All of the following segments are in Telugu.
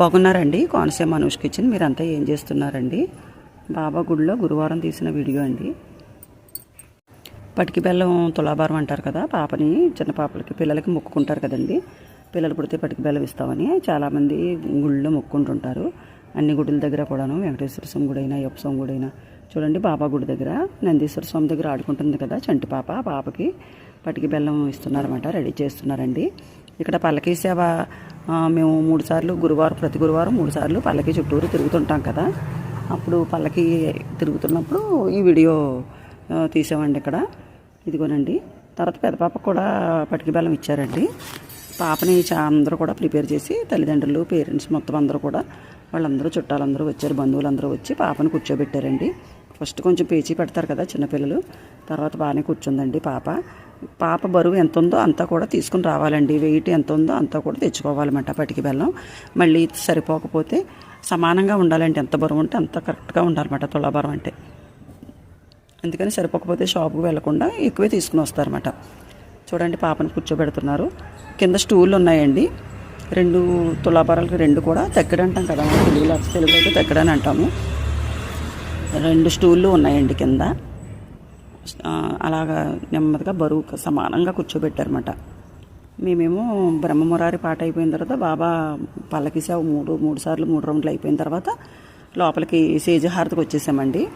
బాగున్నారండి? కోనసీమ అనుష్ కిచెన్. మీరంతా ఏం చేస్తున్నారండి? బాబా గుడిలో గురువారం తీసిన వీడియో అండి. పటికి బెల్లం తులాభారం అంటారు కదా పాపని చిన్న పాపలకి పిల్లలకి మొక్కుకుంటారు కదండి. పిల్లలు పుడితే పటికి బెల్లం ఇస్తామని చాలామంది గుళ్ళో మొక్కుంటుంటారు. అన్ని గుడుల దగ్గర కూడాను వెంకటేశ్వర స్వామి గుడి అయినా అయ్యప్ప స్వామి గుడి అయినా చూడండి బాబా గుడి దగ్గర. నందీశ్వర స్వామి దగ్గర ఆడుకుంటుంది కదా చంటి పాప పాపకి పటికి బెల్లం ఇస్తున్నారన్నమాట రెడీ చేస్తున్నారండి. ఇక్కడ పల్లకీ సేవ మేము మూడు సార్లు గురువారం ప్రతి గురువారం మూడు సార్లు పల్లకి చుట్టూరు తిరుగుతుంటాం కదా. అప్పుడు పల్లకి తిరుగుతున్నప్పుడు ఈ వీడియో తీసామండి ఇక్కడ. ఇదిగోనండి. తర్వాత పెద్ద పాప కూడా పటికి బెల్లం ఇచ్చారండి. పాపని చా అందరూ కూడా ప్రిపేర్ చేసి తల్లిదండ్రులు పేరెంట్స్ మొత్తం అందరూ కూడా వాళ్ళందరూ చుట్టాలందరూ వచ్చారు బంధువులందరూ వచ్చి పాపని కూర్చోబెట్టారండి. ఫస్ట్ కొంచెం పేచీ పెడతారు కదా చిన్నపిల్లలు. తర్వాత బాగానే కూర్చుందండి పాప. పాప బరువు ఎంత ఉందో అంతా కూడా తీసుకుని రావాలండి. వెయిట్ ఎంత ఉందో అంతా కూడా తెచ్చుకోవాలన్నమాట పటికి బెల్లం. మళ్ళీ సరిపోకపోతే సమానంగా ఉండాలంటే ఎంత బరువు ఉంటే అంత కరెక్ట్గా ఉండాలన్నమాట తులాభారం అంటే. అందుకని సరిపోకపోతే షాపుకి వెళ్ళకుండా ఎక్కువే తీసుకుని వస్తారన్నమాట. చూడండి పాపను కూర్చోబెడుతున్నారు. కింద స్టూళ్ళు ఉన్నాయండి. రెండు తులాభారాలకు రెండు కూడా తక్కిడ అంటాం కదా తెలుగులో తెలుగులో అయితే తగ్గడని అని అంటాము. రెండు స్టూళ్ళు ఉన్నాయండి కింద. అలాగా నెమ్మదిగా బరువు సమానంగా కూర్చోబెట్టారన్నమాట. మేమేమో బ్రహ్మమురారి పాట అయిపోయిన తర్వాత బాబా పల్లకిసావు మూడు మూడు సార్లు మూడు రౌండ్లు అయిపోయిన తర్వాత లోపలికి సేజ హారతికి వచ్చేసామండి.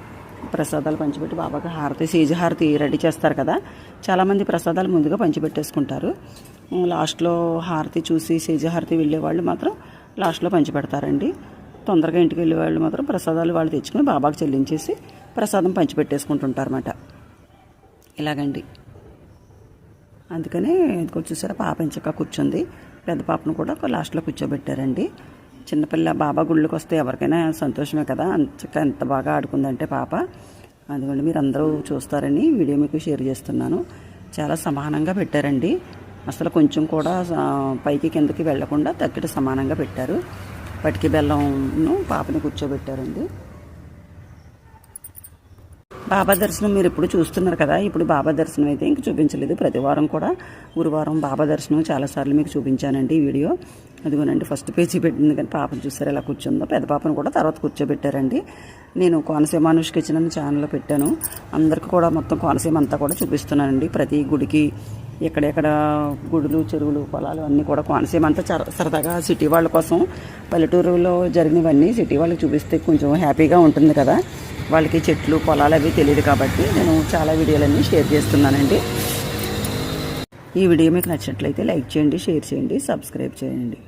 ప్రసాదాలు పంచిపెట్టి బాబాకి హారతి సేజ హారతి రెడీ చేస్తారు కదా. చాలామంది ప్రసాదాలు ముందుగా పంచిపెట్టేసుకుంటారు. లాస్ట్లో హారతి చూసి సేజ హారతి వెళ్ళే వాళ్ళు మాత్రం లాస్ట్లో పంచిపెడతారండి. తొందరగా ఇంటికి వెళ్ళే వాళ్ళు మాత్రం ప్రసాదాలు వాళ్ళు తెచ్చుకుని బాబాకి చెల్లించేసి ప్రసాదం పంచిపెట్టేసుకుంటుంటారన్నమాట. ఇలాగండి అందుకనే ఇదిగో చూసారా పాప ఇంచక్క కూర్చుంది. పెద్ద పాపను కూడా ఒక లాస్ట్లో కూర్చోబెట్టారండి. చిన్నపిల్ల బాబా గుళ్ళకి వస్తే ఎవరికైనా సంతోషమే కదా అంచక్క ఎంత బాగా ఆడుకుందంటే పాప. అందుకని మీరు అందరూ చూస్తారని వీడియో మీకు షేర్ చేస్తున్నాను. చాలా సమానంగా పెట్టారండి. అసలు కొంచెం కూడా పైకి కిందకి వెళ్ళకుండా తగ్గట సమానంగా పెట్టారు. పటికి బెల్లంను పాపని కూర్చోబెట్టారండి. బాబా దర్శనం మీరు ఇప్పుడు చూస్తున్నారు కదా ఇప్పుడు బాబా దర్శనం అయితే ఇంక చూపించలేదు. ప్రతి వారం కూడా గురువారం బాబా దర్శనం చాలాసార్లు మీకు చూపించానండి ఈ వీడియో. అదిగోనండి ఫస్ట్ పేజీ పెట్టింది కానీ పాపను చూసారు ఎలా కూర్చుందో. పెద్ద పాపను కూడా తర్వాత కూర్చోబెట్టారండి. నేను కోనసీమ అనుష్ కిచెన్ అని ఛానల్లో పెట్టాను. అందరికీ కూడా మొత్తం కోనసీమ అంతా కూడా చూపిస్తున్నానండి. ప్రతి గుడికి ఎక్కడెక్కడ గుడులు చెరువులు పొలాలు అన్నీ కూడా కోనసీమ అంతా సరదాగా సిటీ వాళ్ళ కోసం పల్లెటూరులో జరిగినవన్నీ సిటీ వాళ్ళకి చూపిస్తే కొంచెం హ్యాపీగా ఉంటుంది కదా. వాళ్ళకి చెట్లు పొలాలు అవి తెలియదు కాబట్టి నేను చాలా వీడియోలన్నీ షేర్ చేస్తున్నానండి. ఈ వీడియో మీకు నచ్చినట్లయితే లైక్ చేయండి షేర్ చేయండి సబ్స్క్రైబ్ చేయండి.